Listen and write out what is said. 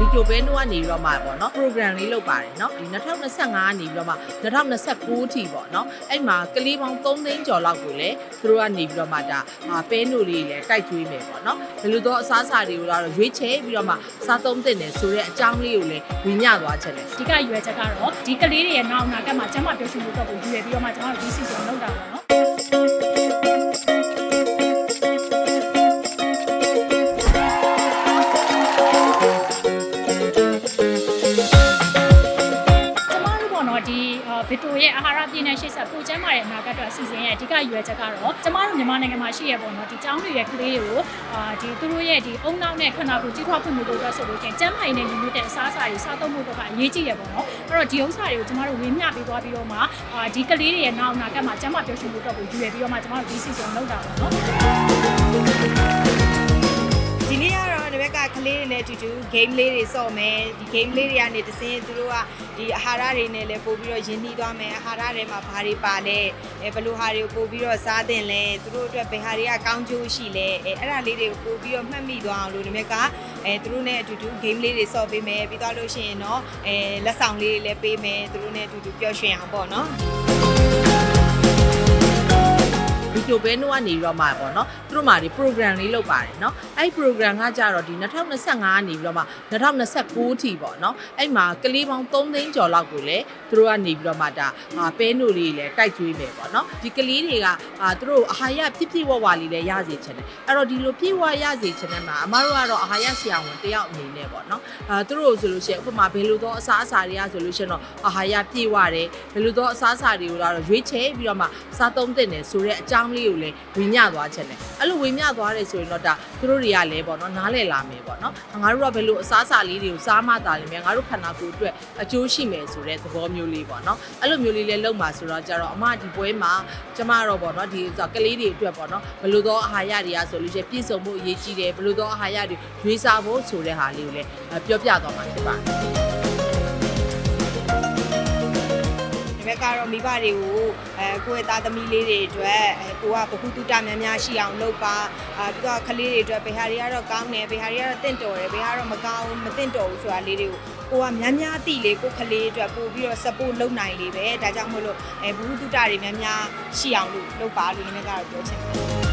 ဗီဒီယိုဘဲတို့ကနေပြီးတော့မှပေါ့နော် program လေးလုပ်ပါတယ်နော်ဒီ2025ကနေပြီးတော့မှ2029အထိပေါ့နော်အဲ့မှာကလေးပေါင်း3သိန်းကျော်လောက်ကိုလည်းသူတို့ကနေပြီးတော့မှဒါပဲတို့လေးလည်းတိုက်ကျွေးမယ်ပေါ့နော်ဘယ်လိုတော့အစားအစာတွေကိုတော့ရွေးချယ်ပြီးတော့မှစားသုံးသင့်တယ်ဆိုတဲ့အကြောင်းလေးကိုလည်းဝင်ညသွားချက်လေအဓိကရွယ်ချက်ကတော့ဒီကလေးတွေရဲ့နောက်အနာဂတ်မှာကျမပျော်ရွှင်မှုတော့ကိုယူရပြီးတော့မှကျွန်တော်ဒီ season လောက်တာပေါ့နော် ဗီတိုရဲ့အာဟာရပြည့်နဲ့ရှေ့ဆက်ပိုကျန်းမာတဲ့အနာဂတ်အတွက်အစီအစဉ်ရဲ့အဓိကရွယ်ချက်ကတော့ကျမတို့မြန်မာနိုင်ငံမှာရှိရပေါ့နော်ဒီကျောင်းတွေရဲ့ကလေးတွေကိုအာဒီသူတို့ရဲ့ဒီအုံနောက်နဲ့ခန္ဓာကိုယ်ကြီးထွားမှုတို့အတွက်ဆိုလို့ချင်းကျန်းမာရေးနဲ့ညီညွတ်တဲ့အစားအစာတွေစားသုံးမှုတို့ကအရေးကြီးရပေါ့နော်အဲ့တော့ဒီဥစ္စာတွေကိုကျမတို့ဝေမျှပေးသွားပြီးတော့မှအာဒီကလေးတွေရဲ့နောက်အနာဂတ်မှာကျန်းမာပျော်ရွှင်မှုတို့ကိုရွယ်ပြီးတော့မှကျမတို့ဒီစီစဉ်လုပ်တာပါနော်ဒီနေ့ကတော့ဒီဘ က်ကကလေးတွေနဲ့အတူတူ game လေးတွေစော့မယ်ဒီ game လေးတွေကနေတစင်းသူတို့ကဒီအာဟာရတွေနဲ့လည်းပို့ပြီးတော့ယဉ်နှီးသွားမယ်အာဟာရတွေမှာဘာတွေပါလဲအဲဘယ်လိုဟာတွေကိုပို့ပြီးတော့စားသင့်လဲသူတို့အတွက်ဘယ်ဟာတွေကကောင်းကျိုးရှိလဲအဲအဲ့ဒါလေးတွေကိုပို့ပြီးတော့မှတ်မိသွားအောင်လို့ဒီဘက်ကအဲသူတို့နဲ့အတူတူ game လေးတွေစော့ပေးမယ်ပြီးသွားလို့ရှိရင်တော့အဲလက်ဆောင်လေးတွေလည်းပေးမယ်သူတို့နဲ့အတူတူပျော်ရွှင်အောင်ပေါ့နော် ဗီဒီယိုဘဲနိုကနေပြီးတော့မှပေါ့နော်သူတို့မှဒီ program လေးလုပ်ပါတယ်နော်အဲ့ program ကကြတော့ဒီ2025ကနေပြီးတော့မှ2029ထိပေါ့နော်အဲ့မှာကလေးပေါင်း3သိန်းကျော်လောက်ကိုလည်းသူတို့ကနေပြီးတော့မှဒါဘဲနိုလေးလည်းတိုက်ကျွေးမယ်ပေါ့နော်ဒီကလေးတွေကသူတို့အာဟာရပြည့်ပြည့်ဝဝလေးလည်းရစေချင်တယ်အဲ့တော့ဒီလိုပြည့်ဝရစေချင်တဲ့မှာအမတို့ကတော့အာဟာရဆရာဝန်တယောက်အနေနဲ့ပေါ့နော်အာသူတို့ဆိုလို့ရှိရင်ဥပမာဘယ်လိုသောအစားအစာတွေကဆိုလို့ရှိရင်တော့အာဟာရပြည့်ဝတယ်ဘယ်လိုသောအစားအစာတွေကိုတော့ရွေးချယ်ပြီးတော့မှစားသုံးသင့်တယ်ဆိုတဲ့အကြောင်းလေးကိုလည်းဝင်ညသွားချက်တယ်အဲ့လိုဝင်ညသွားတယ်ဆိုရင်တော့ဒါသူတို့တွေကလည်းပေါ့နော်နားလည်လာမယ်ပေါ့နော်ငါတို့ကဘယ်လိုအစားအစာလေးတွေကိုစားမှသာလိမ့်မယ်ငါတို့ခန္ဓာကိုယ်အတွက်အကျိုးရှိမယ်ဆိုတဲ့သဘောမျိုးလေးပေါ့နော်အဲ့လိုမျိုးလေးလည်းလုပ်မှာဆိုတော့ကြတော့အမဒီပွဲမှာကျမတော့ပေါ့နော်ဒီဆိုကလေးတွေအတွက်ပေါ့နော်ဘယ်လိုသောအာဟာရတွေကဆိုလို့ရှိရင်ပြည့်စုံဖို့အရေးကြီးတယ်ဘယ်လိုသောအာဟာရတွေရွေးစားဖို့ဆိုတဲ့ဟာလေးကိုလည်းပြောပြသွားမှာဖြစ်ပါတယ် ဘက်ကတော့မိဘတွေကိုအဲကိုယ့်ရဲ့သားသမီးလေးတွေအတွက်အဲကိုကဘ ഹു တုတများများရှိအောင်လုပ်ပါအာပြီးတော့ကလေးတွေအတွက်ဘယ်ဟာတွေကတော့ကောင်းတယ်ဘယ်ဟာတွေကတော့တင့်တော်တယ်ဘယ်ဟာတော့မကောင်းဘူးမတင့်တော်ဘူးဆိုတာလေးတွေကိုကိုကများများသိလေကိုကလေးအတွက်ပို့ပြီးတော့ support လုပ်နိုင်လေပဲဒါကြောင့်မို့လို့အဲဘ ഹു တုတတွေများများရှိအောင်လို့လုပ်ပါလို့ဒီနေ့ကတော့ပြောချင်တယ်